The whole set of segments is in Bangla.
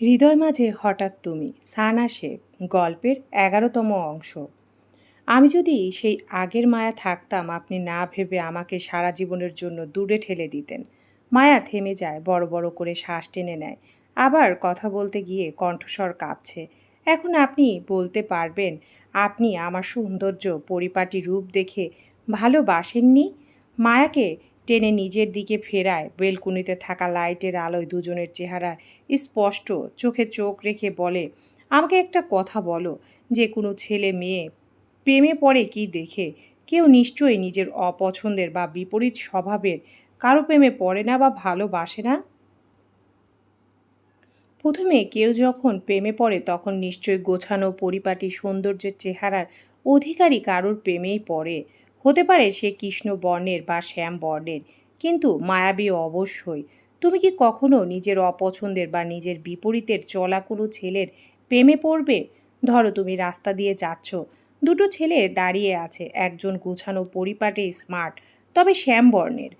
হৃদয় মাঝে হঠাৎ তুমি, সানা শেখ গল্পের এগারোতম অংশ। আমি যদি সেই আগের মায়া থাকতাম, আপনি না ভেবে আমাকে সারা জীবনের জন্য দূরে ঠেলে দিতেন। মায়া থেমে যায়, বড় বড় করে শ্বাস টেনে নেয়। আবার কথা বলতে গিয়ে কণ্ঠস্বর কাঁপছে। এখন আপনি বলতে পারবেন, আপনি আমার সৌন্দর্য, পরিপাটি রূপ দেখে ভালোবাসেননি? মায়াকে টেনে নিজের দিকে ফেরায়। বেলকুনিতে থাকা লাইটের আলোয় দুজনের চেহারা স্পষ্ট। চোখে চোখ রেখে বলে, আমাকে একটা কথা বলো, যে কোনো ছেলে মেয়ে প্রেমে পড়ে কি দেখে? কেউ নিশ্চয়ই নিজের অপছন্দের বা বিপরীত স্বভাবের কারও প্রেমে পড়ে না বা ভালোবাসে না? প্রথমে কেউ যখন প্রেমে পড়ে, তখন নিশ্চয়ই গোছানো পরিপাটি সৌন্দর্যের চেহারার অধিকারী কারোর প্রেমেই পড়ে। হতে পারে সে কৃষ্ণ বর্ণের বা শ্যাম বর্ণের, কিন্তু মায়াবী অবশ্যই। তুমি কি কখনো নিজের অপছন্দের বা নিজের বিপরীতের চলা কোনো ছেলের প্রেমে পড়বে? ধরো তুমি রাস্তা দিয়ে যাচ্ছ, দুটো ছেলে দাঁড়িয়ে আছে, একজন গোছানো পরিপাটি স্মার্ট, তবে শ্যাম বর্ণের।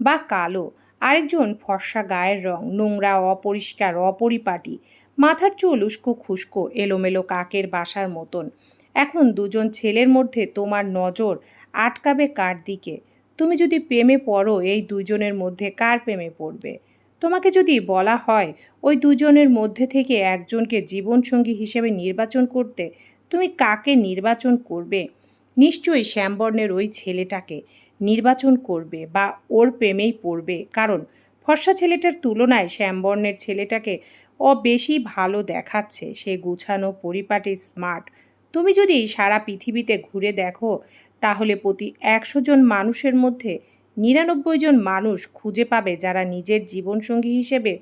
বা কালো, আরেকজন ফর্সা গায়ের রং, নোংরা, অপরিষ্কার, অপরিপাটি, মাথার চুল উস্কো খুস্কো, এলোমেলো কাকের বাসার মতন। এখন দুজন ছেলের মধ্যে তোমার নজর আটকাবে কার দিকে? তুমি যদি প্রেমে পড়ো, এই দুজনের মধ্যে কার প্রেমে পড়বে? তোমাকে যদি বলা হয়, ওই দুজনের মধ্যে থেকে একজনকে জীবনসঙ্গী হিসেবে নির্বাচন করতে, তুমি কাকে নির্বাচন করবে? নিশ্চয়ই শ্যামবর্ণের ওই ছেলেটাকে নির্বাচন করবে বা ওর প্রেমেই পড়বে। কারণ ফর্সা ছেলেটার তুলনায় শ্যামবর্ণের ছেলেটাকে ও বেশি ভালো দেখাচ্ছে। সে গুছানো, পরিপাটি, স্মার্ট। তুমি যদি সারা পৃথিবীতে ঘুরে দেখো তাহলে প্রতি একশো জন মানুষের মধ্যে নিরানব্বই জন মানুষ খুঁজে পাবে যারা নিজের জীবনসঙ্গী হিসেবে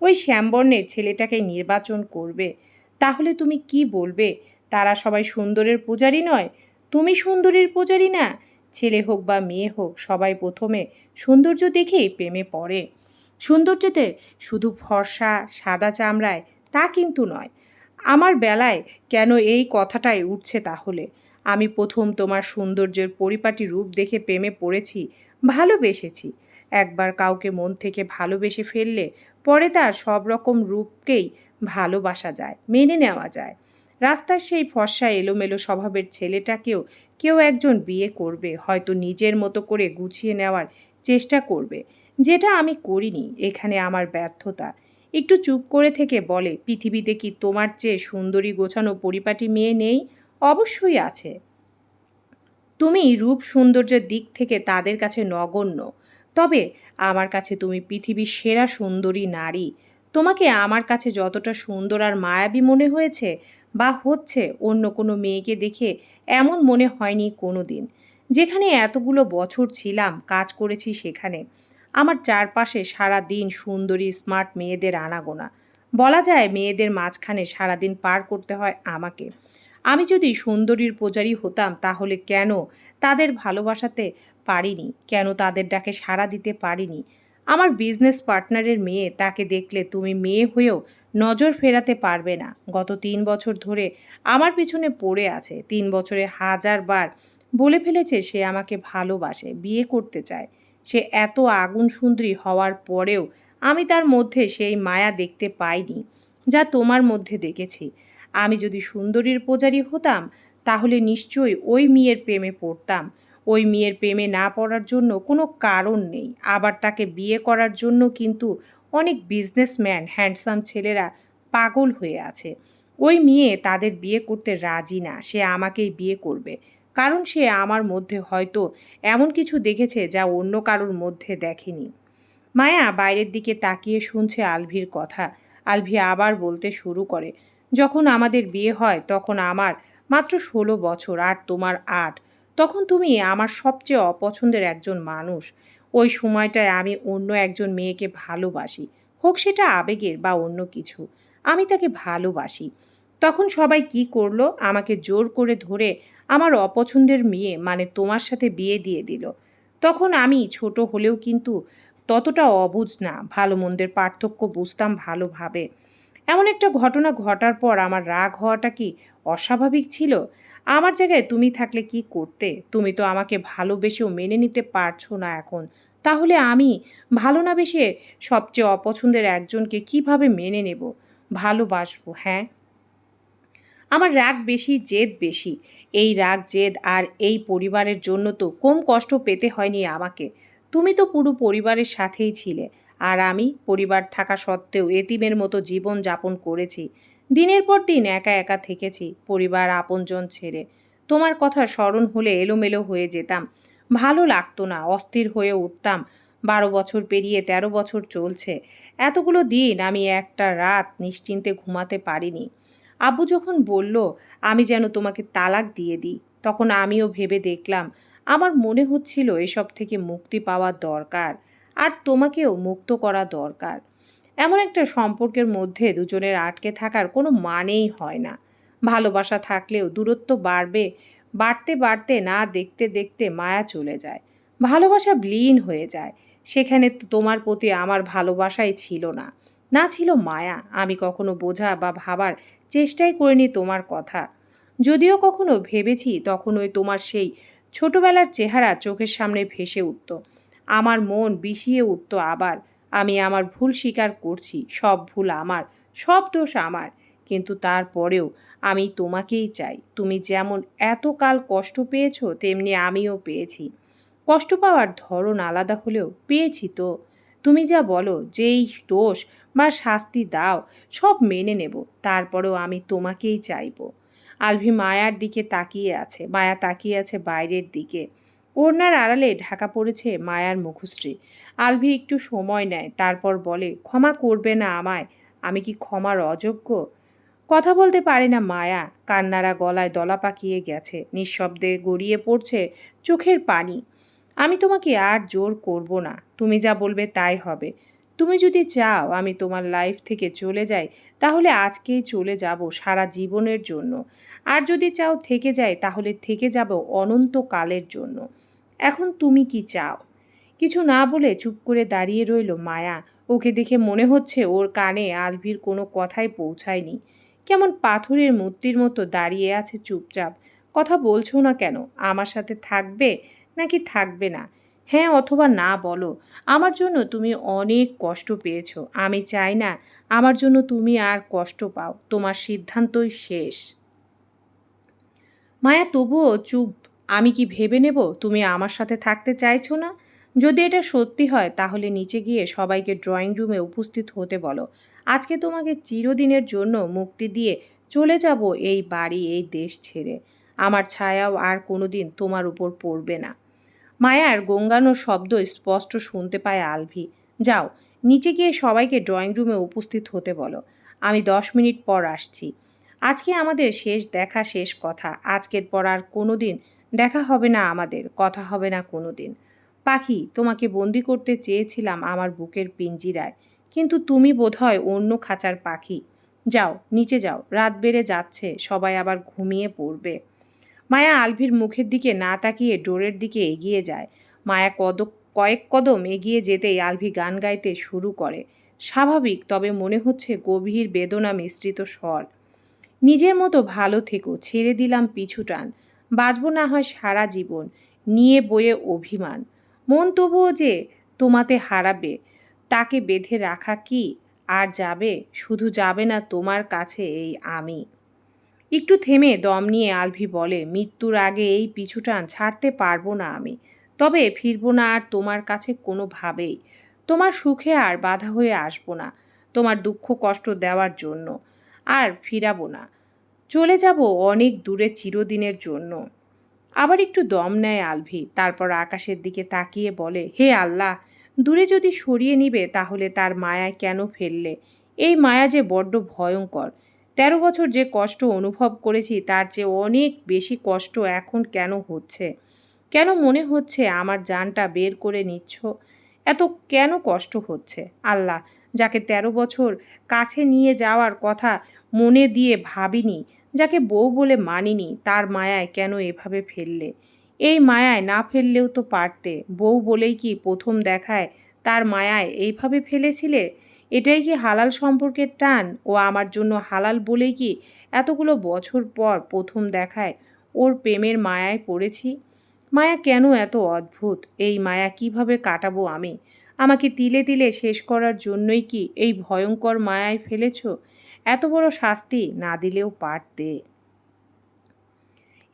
ওই শ্যামবর্ণের ছেলেটাকে নির্বাচন করবে। তাহলে তুমি কি বলবে? তারা সবাই সুন্দরের পূজারি নয়? তুমি সুন্দরীর পূজারি না? ছেলে হোক বা মেয়ে হোক, সবাই প্রথমে সৌন্দর্য দেখেই প্রেমে পড়ে। সৌন্দর্যতে শুধু ফর্সা, সাদা চামড়ায় তা কিন্তু নয়। আমার বেলায় কেন এই কথাটাই উঠছে তাহলে? আমি প্রথম তোমার সৌন্দর্যের পরিপাটি রূপ দেখে প্রেমে পড়েছি, ভালোবেসেছি। একবার কাউকে মন থেকে ভালোবেসে ফেললে পরে তার সব রকম রূপকেই ভালোবাসা যায়, মেনে নেওয়া যায়। রাস্তার সেই ফর্সা এলোমেলো স্বভাবের ছেলেটাকেও কেউ একজন বিয়ে করবে, হয়তো নিজের মতো করে গুছিয়ে নেওয়ার চেষ্টা করবে। যেটা আমি করিনি, এখানে আমার ব্যর্থতা। একটু চুপ করে থেকে বলে, পৃথিবীতে কি তোমার চেয়ে সুন্দরী গোছানো পরিপাটি মেয়ে নেই? অবশ্যই আছে। তুমি রূপ সৌন্দর্যের দিক থেকে তাদের কাছে নগণ্য। তবে আমার কাছে তুমি পৃথিবীর সেরা সুন্দরী নারী। তোমাকে আমার কাছে যতটা সুন্দর আর মায়াবী মনে হয়েছে বা হচ্ছে অন্য কোনো মেয়েকে দেখে এমন মনে হয়নি কোনো দিন যেখানে এতগুলো বছর ছিলাম, কাজ করেছি সেখানে। আমার চারপাশে সারা দিন সুন্দরী, স্মার্ট মেয়েদের আনাগোনা। বলা যায় মেয়েদের মাঝখানে সারাদিন পার করতে হয় আমাকে। আমি যদি সুন্দরীর পূজারি হতাম, তাহলে কেন তাদের ভালোবাসাতে পারিনি? কেন তাদের ডাকে সাড়া দিতে পারিনি? আমার বিজনেস পার্টনারের মেয়ে তাকে দেখলে তুমি মেয়ে হয়েও নজর ফেরাতে পারবে না। গত তিন বছর ধরে আমার পিছনে পড়ে আছে। তিন বছরে হাজারবার বলে ফেলেছে সে আমাকে ভালোবাসে, বিয়ে করতে চায়। সে এত আগুন সুন্দরী হওয়ার পরেও আমি তার মধ্যে সেই মায়া দেখতে পাইনি, যা তোমার মধ্যে দেখেছি। আমি যদি সুন্দরীর পূজারি হতাম, তাহলে নিশ্চয়ই ওই মেয়ের প্রেমে পড়তাম। ওই মেয়ের প্রেমে না পড়ার জন্য কোনো কারণ নেই। আবার তাকে বিয়ে করার জন্য কিন্তু অনেক বিজনেসম্যান হ্যান্ডসাম ছেলেরা পাগল হয়ে আছে। ওই মেয়ে তাদের বিয়ে করতে রাজি না। সে আমাকেই বিয়ে করবে। কারণ সে আমার মধ্যে হয়তো এমন কিছু দেখেছে যা অন্য কারোর মধ্যে দেখেনি। মায়া বাইরের দিকে তাকিয়ে শুনছে আলভির কথা। আলভি আবার বলতে শুরু করে যখন আমাদের বিয়ে হয়, তখন আমার মাত্র ষোলো বছর আর তোমার আট। তখন তুমি আমার সবচেয়ে অপছন্দের একজন মানুষ। ওই সময়টায় আমি অন্য একজন মেয়েকে ভালোবাসি। হোক সেটা আবেগের বা অন্য কিছু, আমি তাকে ভালোবাসি। তখন সবাই কি করল, আমাকে জোর করে ধরে আমার অপছন্দের মেয়ে মানে তোমার সাথে বিয়ে দিয়ে দিল। তখন আমি ছোট হলেও কিন্তু ততটা অবুঝ না, ভালো মন্দের পার্থক্য বুঝতাম ভালোভাবে। এমন একটা ঘটনা ঘটার পর আমার রাগ হওয়াটা কি অস্বাভাবিক ছিল? আমার জায়গায় তুমি থাকলে কি করতে? তুমি তো আমাকে ভালোবেসেও মেনে নিতে পারছ না এখন। তাহলে আমি ভালো না বেশে সবচেয়ে অপছন্দের একজনকে কীভাবে মেনে নেব? ভালোবাসবো হ্যাঁ? আমার রাগ বেশি, জেদ বেশি। এই রাগ, জেদ আর এই পরিবারের জন্য তো কম কষ্ট পেতে হয়নি আমাকে। তুমি তো পুরো পরিবারের সাথেই ছিলে। আর আমি পরিবার থাকা সত্ত্বেও এতিমের মতো জীবন যাপন করেছি। দিনের পর দিন একা একা থেকেছি, পরিবার আপনজন ছেড়ে। তোমার কথা স্মরণ হলে এলোমেলো হয়ে যেতাম। ভালো লাগতো না, অস্থির হয়ে উঠতাম। বারো বছর পেরিয়ে তেরো বছর চলছে। এতগুলো দিন আমি একটা রাত নিশ্চিন্তে ঘুমাতে পারিনি। আব্বু যখন বলল, আমি যেন তোমাকে তালাক দিয়ে দিই, তখন আমিও ভেবে দেখলাম, আমার মনে হচ্ছিল এসব থেকে মুক্তি পাওয়া দরকার। আর তোমাকেও মুক্ত করা দরকার। এমন একটা সম্পর্কের মধ্যে দুজনের আটকে থাকার কোনো মানেই হয় না। ভালোবাসা থাকলেও দূরত্ব বাড়বে, বাড়তে বাড়তে না দেখতে দেখতে মায়া চলে যায়। ভালোবাসা ব্লীন হয়ে যায়। সেখানে তোমার প্রতি আমার ভালোবাসাই ছিল না। না ছিল মায়া, আমি কখনো বোঝা বা ভাবার চেষ্টাই করিনি তোমার কথা। যদিও কখনো ভেবেছি তখন ওই তোমার সেই ছোটবেলার চেহারা চোখের সামনে ভেসে উঠত। আমার মন বিষিয়ে উঠত আবার। আমি আমার ভুল স্বীকার করছি, সব ভুল আমার, সব দোষ আমার। কিন্তু তারপরেও আমি তোমাকেই চাই। তুমি যেমন এতকাল কষ্ট পেয়েছ, তেমনি আমিও পেয়েছি। কষ্ট পাওয়ার ধরন আলাদা হলেও পেয়েছি তো। তুমি যা বলো, যেই দোষ বা শাস্তি দাও, সব মেনে নেব, তারপরেও আমি তোমাকেই চাইব। আলভি মায়ার দিকে তাকিয়ে আছে, মায়া তাকিয়ে আছে বাইরের দিকে। ওড়নার আড়ালে ঢাকা পড়েছে মায়ার মুখশ্রী। আলভি একটু সময় নেয়, তারপর বলে, ক্ষমা করবে না আমায়, আমি কি ক্ষমার অযোগ্য? কথা বলতে পারে না মায়া, কান্নারা গলায় দলা পাকিয়ে গেছে, নিঃশব্দে গড়িয়ে পড়ছে চোখের পানি। আমি তোমাকে আর জোর করব না, তুমি যা বলবে তাই হবে। তুমি যদি চাও আমি তোমার লাইফ থেকে চলে যাই, তাহলে আজকেই চলে যাব সারা জীবনের জন্য। আর যদি চাও থেকে যাই, তাহলে থেকে যাব অনন্তকালের জন্য। এখন তুমি কি চাও? কিছু না বলে চুপ করে দাঁড়িয়ে রইল মায়া। ওকে দেখে মনে হচ্ছে ওর কানে আলভির কোনো কথাই পৌঁছায়নি। কেমন পাথরের মূর্তির মতো দাঁড়িয়ে আছে চুপচাপ। কথা বলছো না কেন? আমার সাথে থাকবে নাকি থাকবে না? হ্যাঁ অথবা না বলো। আমার জন্য তুমি অনেক কষ্ট পেয়েছ। আমি চাই না আমার জন্য তুমি আর কষ্ট পাও। তোমার সিদ্ধান্তই শেষ। মায়া তবুও চুপ আমি কি ভেবে নেব তুমি আমার সাথে থাকতে চাইছো না? যদি এটা সত্যি হয়, তাহলে নিচে গিয়ে সবাইকে ড্রয়িং রুমে উপস্থিত হতে বলো। আজকে তোমাকে চিরদিনের জন্য মুক্তি দিয়ে চলে যাব এই বাড়ি, এই দেশ ছেড়ে। আমার ছায়াও আর কোনোদিন তোমার উপর পড়বে না। মায়ার গঙ্গানোর শব্দ স্পষ্ট শুনতে পায় আলভি। যাও, নিচে গিয়ে সবাইকে ড্রয়িং রুমে উপস্থিত হতে বলো। আমি দশ মিনিট পর আসছি। আজকে আমাদের শেষ দেখা, শেষ কথা। আজকের পর আর কোনো দিন দেখা হবে না আমাদের, কথা হবে না কোনো দিন পাখি, তোমাকে বন্দি করতে চেয়েছিলাম আমার বুকের পিঞ্জিরায় কিন্তু তুমি বোধহয় অন্য খাঁচার পাখি। যাও, নিচে যাও, রাত বেড়ে যাচ্ছে, সবাই আবার ঘুমিয়ে পড়বে। মায়া আলভির মুখের দিকে না তাকিয়ে ডোরের দিকে এগিয়ে যায়। মায়া কদ কয়েক কদম এগিয়ে যেতেই আলভি গান গাইতে শুরু করে। স্বাভাবিক, তবে মনে হচ্ছে গভীর বেদনা মিশ্রিত স্বর। নিজের মতো ভালো থেকো, ছেড়ে দিলাম পিছু টান। বাঁচব না হয় সারা জীবন। নিয়ে বয়ে অভিমান। মন তবুও যে তোমাতে হারাবে, তাকে বেঁধে রাখা কি আর যাবে? শুধু যাবে না তোমার কাছে এই আমি। একটু থেমে দম নিয়ে আলভি বলে, মৃত্যুর আগে এই পিছুটান ছাড়তে পারব না আমি। তবে ফিরবো না আর তোমার কাছে কোনোভাবেই। তোমার সুখে আর বাধা হয়ে আসব না। তোমার দুঃখ কষ্ট দেওয়ার জন্য। আর ফিরাবো না। চলে যাব অনেক দূরে চিরদিনের জন্য। আবার একটু দম নেয় আলভি, তারপর আকাশের দিকে তাকিয়ে বলে, হে আল্লাহ, দূরে যদি সরিয়ে নিবে তাহলে তার মায়ায় কেন ফেললে? এই মায়া যে বড্ড ভয়ঙ্কর। তেরো বছর যে কষ্ট অনুভব করেছি তার চেয়ে অনেক বেশি কষ্ট এখন কেন হচ্ছে? কেন মনে হচ্ছে আমার জানটা বের করে নিচ্ছ? এত কেন কষ্ট হচ্ছে? আল্লাহ, যাকে তেরো বছর কাছে নিয়ে যাওয়ার কথা মনে দিয়ে ভাবিনি যাকে বউ বলে মানিনি, তার মায়ায় কেন এভাবে ফেললে? এই মায়ায় না ফেললেও তো পারতে। বউ বলেই কি প্রথম দেখায় তার মায়ায় এইভাবে ফেলেছিলে? এটাই কি হালাল সম্পর্কের টান? ও আমার জন্য হালাল বলেই কি এতগুলো বছর পর প্রথম দেখায় ওর প্রেমের মায়ায় পড়েছি? মায়া কেন এত অদ্ভুত? এই মায়া কীভাবে কাটাবো আমি? আমাকে তিলে তিলে শেষ করার জন্যই কি এই ভয়ঙ্কর মায়ায় ফেলেছ? এত বড় শাস্তি না দিলেও পারতে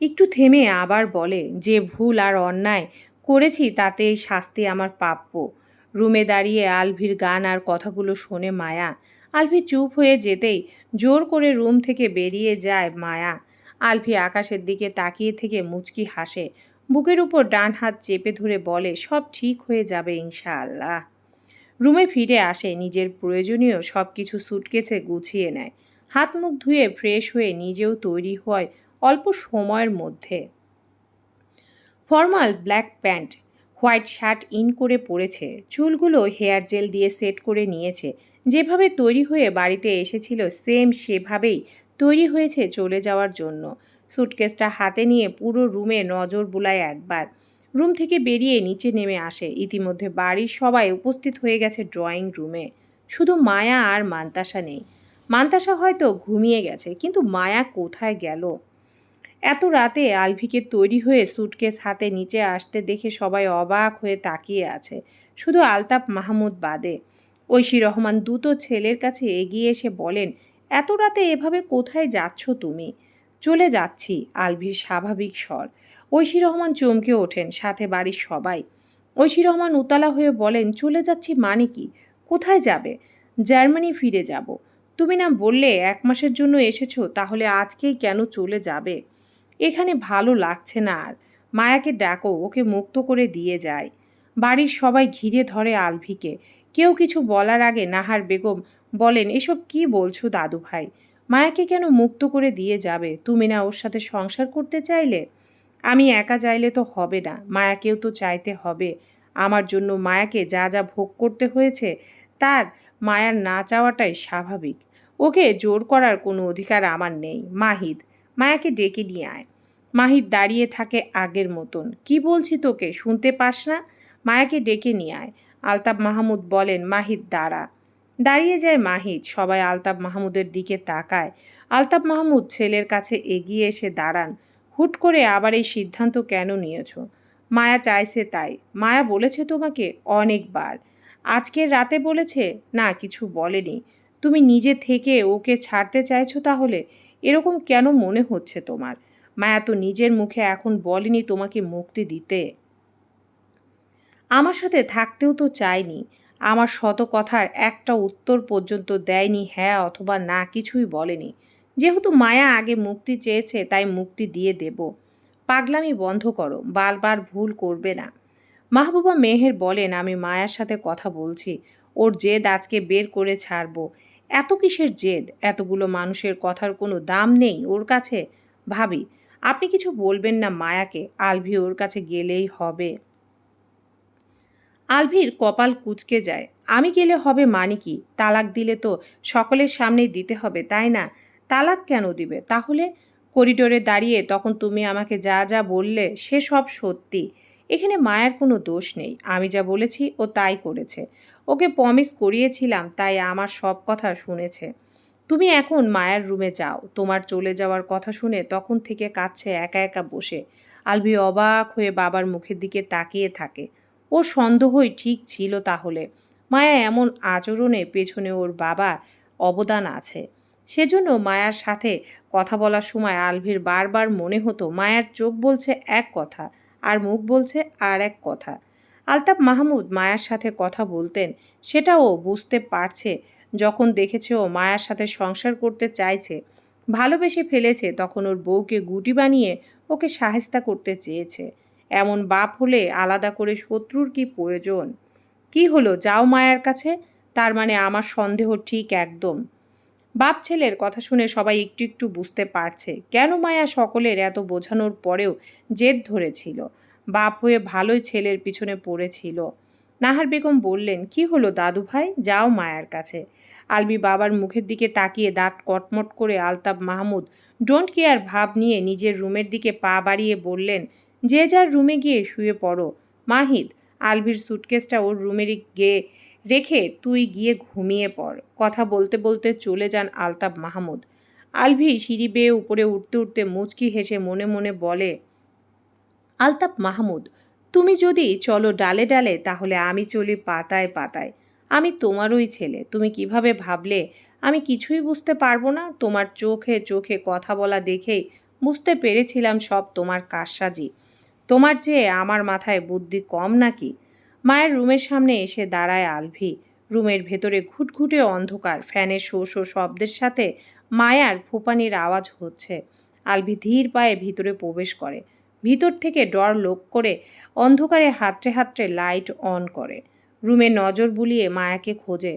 একটু থেমে আবার বলে, যে ভুল আর অন্যায় করেছি, তাতে এই শাস্তি আমার প্রাপ্য রুমে দাঁড়িয়ে আলভির গান আর কথাগুলো শোনে মায়া। আলভি চুপ হয়ে যেতেই জোর করে রুম থেকে বেরিয়ে যায় মায়া। আলভি আকাশের দিকে তাকিয়ে থেকে মুচকি হাসে। বুকের উপর ডান হাত চেপে ধরে বলে, সব ঠিক হয়ে যাবে ইনশাআল্লাহ। রুমে ফিরে আসে, নিজের প্রয়োজনীয় সব কিছু সুটকেসে গুছিয়ে নেয়। হাত মুখ ধুয়ে ফ্রেশ হয়ে নিজেও তৈরি হয় অল্প সময়ের মধ্যে। Formal black pant white shirt in করে পরেছে। চুলগুলো হেয়ার জেল দিয়ে সেট করে নিয়েছে। যেভাবে তৈরি হয়ে বাড়িতে এসেছিল সেম সেভাবেই তৈরি হয়েছে চলে যাওয়ার জন্য। সুটকেসটা হাতে নিয়ে পুরো রুমে নজর বুলায় একবার। রুম থেকে বেরিয়ে নিচে নেমে আসে। ইতিমধ্যে বাড়ির সবাই উপস্থিত হয়ে গেছে ড্রয়িং রুমে। শুধু মায়া আর মান্তাসা নেই। মান্তাসা হয়তো ঘুমিয়ে গেছে, কিন্তু মায়া কোথায় গেল? এত রাতে আলভিকে তৈরি হয়ে সুটকেস হাতে নিচে আসতে দেখে সবাই অবাক হয়ে তাকিয়ে আছে। শুধু আলতাপ মাহমুদ বাদে। ঐশী রহমান দুটো ছেলের কাছে এগিয়ে এসে বলেন, এত রাতে এভাবে কোথায় যাচ্ছ তুমি? চলে যাচ্ছি, আলভির স্বাভাবিক স্বর। ঐশী রহমান চমকে ওঠেন, সাথে বাড়ির সবাই। ঐশী রহমান উতলা হয়ে বলেন, চলে যাচ্ছি মানে কি? কোথায় যাবে? জার্মানি ফিরে যাব। তুমি না বললে এক মাসের জন্য এসেছ, তাহলে আজকেই কেন চলে যাবে? এখানে ভালো লাগছে না আর। মায়াকে ডাকো, ওকে মুক্ত করে দিয়ে যায়। বাড়ির সবাই ঘিরে ধরে আলভিকে। কেউ কিছু বলার আগে নাহার বেগম বলেন, এসব কি বলছো দাদু ভাই মায়াকে কেন মুক্ত করে দিয়ে যাবে? তুমি না ওর সাথে সংসার করতে চাইলে? আমি একা চাইলে তো হবে না, মায়াকেও তো চাইতে হবে। আমার জন্য মায়াকে যা যা ভোগ করতে হয়েছে, তার মায়ার না চাওয়াটাই স্বাভাবিক। ওকে জোর করার কোনো অধিকার আমার নেই। মাহিদ মায়াকে ডেকে নিয়ে আয়। মাহিদ দাঁড়িয়ে থাকে আগের মতন। কি বলছি তোকে, শুনতে পাস না? মায়াকে ডেকে নিয়ে আয়। আলতাব মাহমুদ বলেন মাহিদ দাঁড়া। দাঁড়িয়ে যায় মাহিদ সবাই আলতাব মাহমুদের দিকে তাকায়। আলতাব মাহমুদ ছেলের কাছে এগিয়ে এসে দাঁড়ান। হুট করে আবার এই সিদ্ধান্ত কেন নিয়েছ? মায়া চাইছে তাই। মায়া বলেছে তোমাকে অনেকবার। আজকের রাতে বলেছে, না, কিছু বলেনি। তুমি নিজে থেকে ওকে ছাড়তে চাইছো তাহলে? এরকম কেন মনে হচ্ছে তোমার? মায়া তো নিজের মুখে এখন বলেনি তোমাকে মুক্তি দিতে। আমার সাথে থাকতেও তো চায়নি। আমার শত কথার একটা উত্তর পর্যন্ত দেয়নি হ্যাঁ অথবা না, কিছুই বলেনি। যেহেতু মায়া আগে মুক্তি চেয়েছে, তাই মুক্তি দিয়ে দেব। পাগলামি বন্ধ করো, বারবার ভুল করবে না। মাহবুবা মেহের বলেন, আমি মায়ার সাথে কথা বলছি। ওর জেদ আজকে বের করে ছাড়বো। এত কিসের জেদ? এতগুলো মানুষের কথার কোনো দাম নেই ওর কাছে? ভাবি, আপনি কিছু বলবেন না মায়াকে? আলভি ওর কাছে গেলেই হবে। আলভির কপাল কুচকে যায়। আমি গেলে হবে মানে কি? তালাক দিলে তো সকলের সামনেই দিতে হবে, তাই না? তালাক কেন দিবে? তাহলে করিডোরে দাঁড়িয়ে তখন তুমি আমাকে যা যা বললে সে সব সত্যি। এখানে মায়ের কোনো দোষ নেই। আমি যা বলেছি ও তাই করেছে। ওকে প্রমিস করিয়েছিলাম, তাই আমার সব কথা শুনেছে। তুমি এখন মায়ের রুমে যাও। তোমার চলে যাওয়ার কথা শুনে তখন থেকে কাছে একা একা বসে। আলভি অবাক হয়ে বাবার মুখের দিকে তাকিয়ে থাকে। ও সন্দেহই ঠিক ছিল তাহলে। মায়া এমন আচরণে পেছনে ওর বাবা অবদান আছে। সেজন্য মায়ার সাথে কথা বলার সময় আলভির বারবার মনে হতো মায়ার চোখ বলছে এক কথা, আর মুখ বলছে আর এক কথা। আলতাফ মাহমুদ মায়ার সাথে কথা বলতেন সেটাও বুঝতে পারছে। যখন দেখেছে ও মায়ার সাথে সংসার করতে চাইছে, ভালোবেসে ফেলেছে, তখন ওর বউকে গুটি বানিয়ে ওকে সাহেস্তা করতে চেয়েছে। এমন বাপ হলে আলাদা করে শত্রুর কি প্রয়োজন? কি হলো? যাও মায়ার কাছে? তার মানে আমার সন্দেহ ঠিক একদম। বাপ ছেলের কথা শুনে সবাই একটু একটু বুঝতে পারছে কেন মায়া সকলের এত বোঝানোর পরেও জেদ ধরেছিল। বাপ হয়ে ভালোই ছেলের পিছনে পড়েছিল। নাহার বেগম বললেন, কি হলো দাদু ভাই? যাও মায়ার কাছে। আলবি বাবার মুখের দিকে তাকিয়ে দাঁত কটমট করে আলতাব মাহমুদ ডোন্ট কেয়ার ভাব নিয়ে নিজের রুমের দিকে পা বাড়িয়ে বললেন, যে যার রুমে গিয়ে শুয়ে পড়ো। মাহিদ আলভির সুটকেসটা ওর রুমেরই গিয়ে রেখে তুই গিয়ে ঘুমিয়ে পড়। কথা বলতে বলতে চলে যান আলতাব মাহমুদ। আলভি সিঁড়ি বেয়ে উপরে উঠতে উঠতে মুচকি হেসে মনে মনে বলে আলতাপ মাহমুদ, তুমি যদি চলো ডালে ডালে তাহলে আমি চলি পাতায় পাতায়। আমি তোমারই ছেলে, তুমি কীভাবে ভাবলে আমি কিছুই বুঝতে পারব না। তোমার চোখে চোখে কথা বলা দেখেই বুঝতে পেরেছিলাম সব তোমার কারসাজি। তোমার চেয়ে আমার মাথায় বুদ্ধি কম নাকি? মায়ের রুমের সামনে এসে দাঁড়ায় আলভি। রুমের ভেতরে ঘুটঘুটে অন্ধকার, ফ্যানের শো শো শব্দের সাথে মায়ার ফুপানির আওয়াজ হচ্ছে। আলভি ধীর পায়ে ভিতরে প্রবেশ করে। ভিতর থেকে ডর লোক করে অন্ধকারে হাতড়ে হাতড়ে লাইট অন করে। রুমে নজর বুলিয়ে মায়াকে খোঁজে।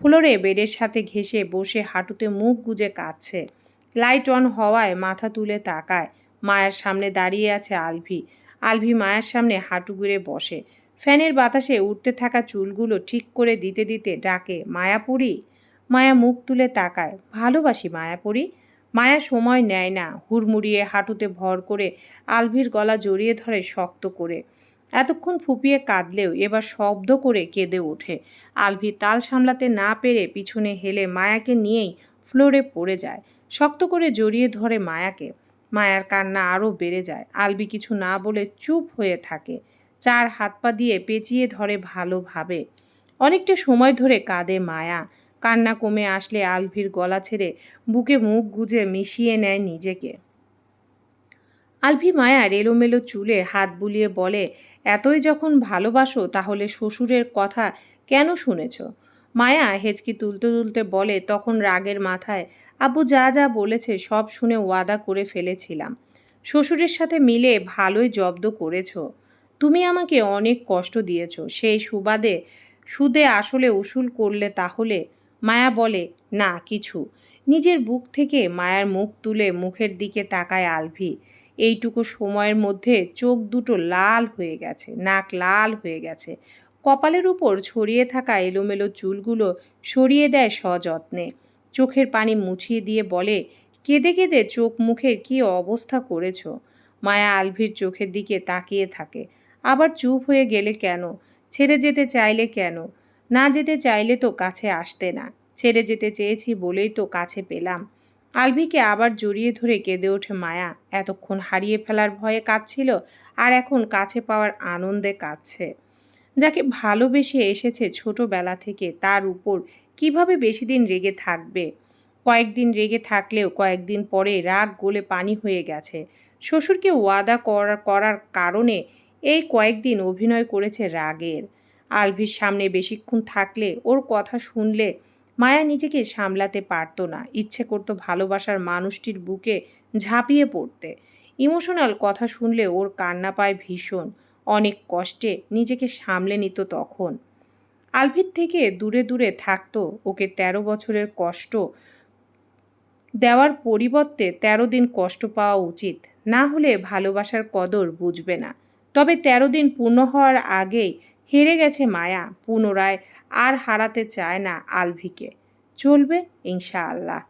ফ্লোরে বেডের সাথে ঘেঁষে বসে হাঁটুতে মুখ গুজে কাঁদছে। লাইট অন হওয়ায় মাথা তুলে তাকায়। মায়ের সামনে দাঁড়িয়ে আছে আলভি। আলভি মায়ের সামনে হাঁটু গুড়ে বসে। ফ্যানের বাতাসে উঠতে থাকা চুলগুলো ঠিক করে দিতে দিতে ডাকে, মায়াপুরি? মায়া মুখ তুলে তাকায়, ভালোবাসি মায়াপুরি। মায়া সময় নেয় না, হুড়মুড়িয়ে হাঁটুতে ভর করে আলভির গলা জড়িয়ে ধরে শক্ত করে। এতক্ষণ ফুপিয়ে কাঁদলেও এবার শব্দ করে কেঁদে ওঠে। আলভি তাল সামলাতে না পেরে পিছনে হেলে মায়াকে নিয়েই ফ্লোরে পড়ে যায়, শক্ত করে জড়িয়ে ধরে মায়াকে। মায়ার কান্না আরও বেড়ে যায়। আলবি কিছু না বলে চুপ হয়ে থাকে। চার হাত পা দিয়ে পেঁচিয়ে ধরে ভালোভাবে। অনেকটা সময় ধরে কাঁদে মায়া। কান্না কমে আসলে আলভির গলা ছেড়ে বুকে মুখ গুজে মিশিয়ে নেয় নিজেকে। আলভি মায়ার এলোমেলো চুলে হাত বুলিয়ে বলে, এতই যখন ভালোবাসো তাহলে শ্বশুরের কথা কেন শুনেছ? মায়া হেঁচকি তুলতে তুলতে বলে, তখন রাগের মাথায় আব্বু যা যা বলেছে সব শুনে ওয়াদা করে ফেলেছিলাম। শ্বশুরের সাথে মিলে ভালোই জব্দ করেছ। তুমি আমাকে অনেক কষ্ট দিয়েছ। সেই সুবাদে সুদে আসলে উসুল করলে তাহলে? মায়া বলে, না, কিছু। নিজের বুক থেকে মায়ার মুখ তুলে মুখের দিকে তাকায় আলভি। এইটুকু সময়ের মধ্যে চোখ দুটো লাল হয়ে গেছে, নাক লাল হয়ে গেছে। কপালের উপর ছড়িয়ে থাকা এলোমেলো চুলগুলো সরিয়ে দেয় সযত্নে। চোখের পানি মুছিয়ে দিয়ে বলে, কেঁদে কেঁদে চোখ মুখের কী অবস্থা করেছ? মায়া আলভির চোখের দিকে তাকিয়ে থাকে। আবার চুপ হয়ে গেলে কেন? ছেড়ে যেতে চাইলে কেন? না যেতে চাইলে তো কাছে আসতে না। ছেড়ে যেতে চেয়েছি বলেই তো কাছে পেলাম। আলভিকে আবার জড়িয়ে ধরে কেঁদে ওঠে মায়া। এতক্ষণ হারিয়ে ফেলার ভয়ে কাঁদছিল, আর এখন কাছে পাওয়ার আনন্দে কাঁদছে। যাকে ভালোবেসে এসেছে ছোটবেলা থেকে তার উপর কীভাবে বেশি দিন রেগে থাকবে? কয়েকদিন রেগে থাকলেও কয়েকদিন পরে রাগ গলে পানি হয়ে গেছে। শ্বশুরকে ওয়াদা করার করার কারণে এই কয়েকদিন অভিনয় করেছে রাগের। আলভির সামনে বেশিক্ষণ থাকলে, ওর কথা শুনলে মায়া নিজেকে সামলাতে পারতো না। ইচ্ছে করতো ভালোবাসার মানুষটির বুকে ঝাঁপিয়ে পড়তে। ইমোশনাল কথা শুনলে ওর কান্না পায় ভীষণ। অনেক কষ্টে নিজেকে সামলে নিত তখন। আলভির থেকে দূরে দূরে থাকতো। ওকে ১৩ বছরের কষ্ট দেওয়ার পরিবর্তে ১৩ দিন কষ্ট পাওয়া উচিত। না হলে ভালোবাসার কদর বুঝবে না। তবে ১৩ দিন পূর্ণ হওয়ার আগেই হেরে গেছে মায়া, পুনরায় আর হারাতে চায় না আলভিকে। চলবে ইনশাআল্লাহ।